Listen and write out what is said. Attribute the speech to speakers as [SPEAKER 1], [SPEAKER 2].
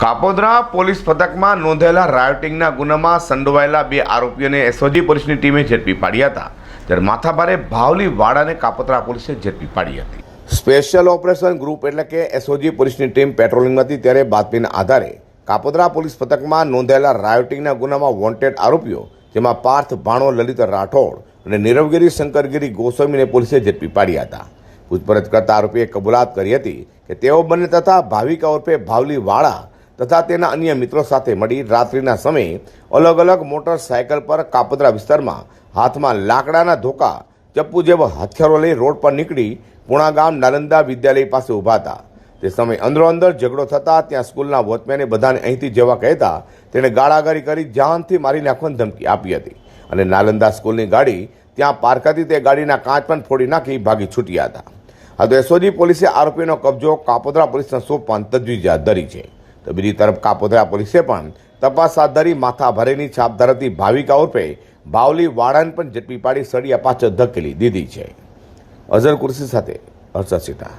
[SPEAKER 1] Kapodra police પથકમાં નોંધાયેલા રાયોટિંગના ગુનામાં સંડોવાયેલા બે આરોપીઓને એસઓજી પોલીસની ટીમે ઝડપી પાડ્યા હતા, જ્યારે માથાભારે ભાવલી વાડાને કાપોદ્રા પોલીસે ઝડપી પાડી હતી. સ્પેશિયલ ઓપરેશન ગ્રુપ એટલે કે એસઓજી પોલીસની ટીમ પેટ્રોલિંગમાં હતી ત્યારે બાતમીના આધારે કાપોદ્રા પોલીસ પથકમાં નોંધાયેલા રાયોટિંગના ગુનામાં વોન્ટેડ આરોપીઓ, જેમાં પાર્થ ભાણો, લલિત રાઠોડ અને નીરવગીરી શંકરગીરી ગોસ્વામીને પોલીસે ઝડપી પાડ્યા હતા. પૂછપરછ કરતા આરોપીએ કબૂલાત કરી હતી કે તેઓ બંને તથા ભાવિકા ઉર્ફે ભાવલી વાળા તથા તેના અન્ય મિત્રો સાથે મળી રાત્રિના સમયે અલગ અલગ મોટરસાયકલ પર કાપોદ્રા વિસ્તારમાં હાથમાં લાકડાના ધોકા, ચપ્પુ જેવા હથિયારો લઈ રોડ પર નીકળી પૂણા ગામ નાલંદા વિદ્યાલય પાસે ઊભા હતા. તે સમયે અંદરો અંદર ઝઘડો થતા ત્યાં સ્કૂલના વોચમેને બધાને અહીંથી જવા કહેતા તેણે ગાળાગાળી કરી જાનથી મારી નાખવાની ધમકી આપી હતી અને નાલંદા સ્કૂલની ગાડી ત્યાં પાર્ક હતી તે ગાડીના કાચ પણ ફોડી નાખી ભાગી છૂટ્યા હતા. આ તો એસઓજી પોલીસે આરોપીનો કબજો કાપોદ્રા પોલીસને સોંપવાની તજવીજ હાથ ધરી છે. તો બીજી તરફ કાપોદ્રા પોલીસે પણ તપાસ હાથ ધરી માથા ભરેની છાપ ધરાવતી ભાવિકા ઉર્ફે બાવલી વાળાને પણ ઝડપી પાડી સળિયા પાછળ ધકેલી દીધી છે. અઝર કુર્સી સાથે હર્ષદ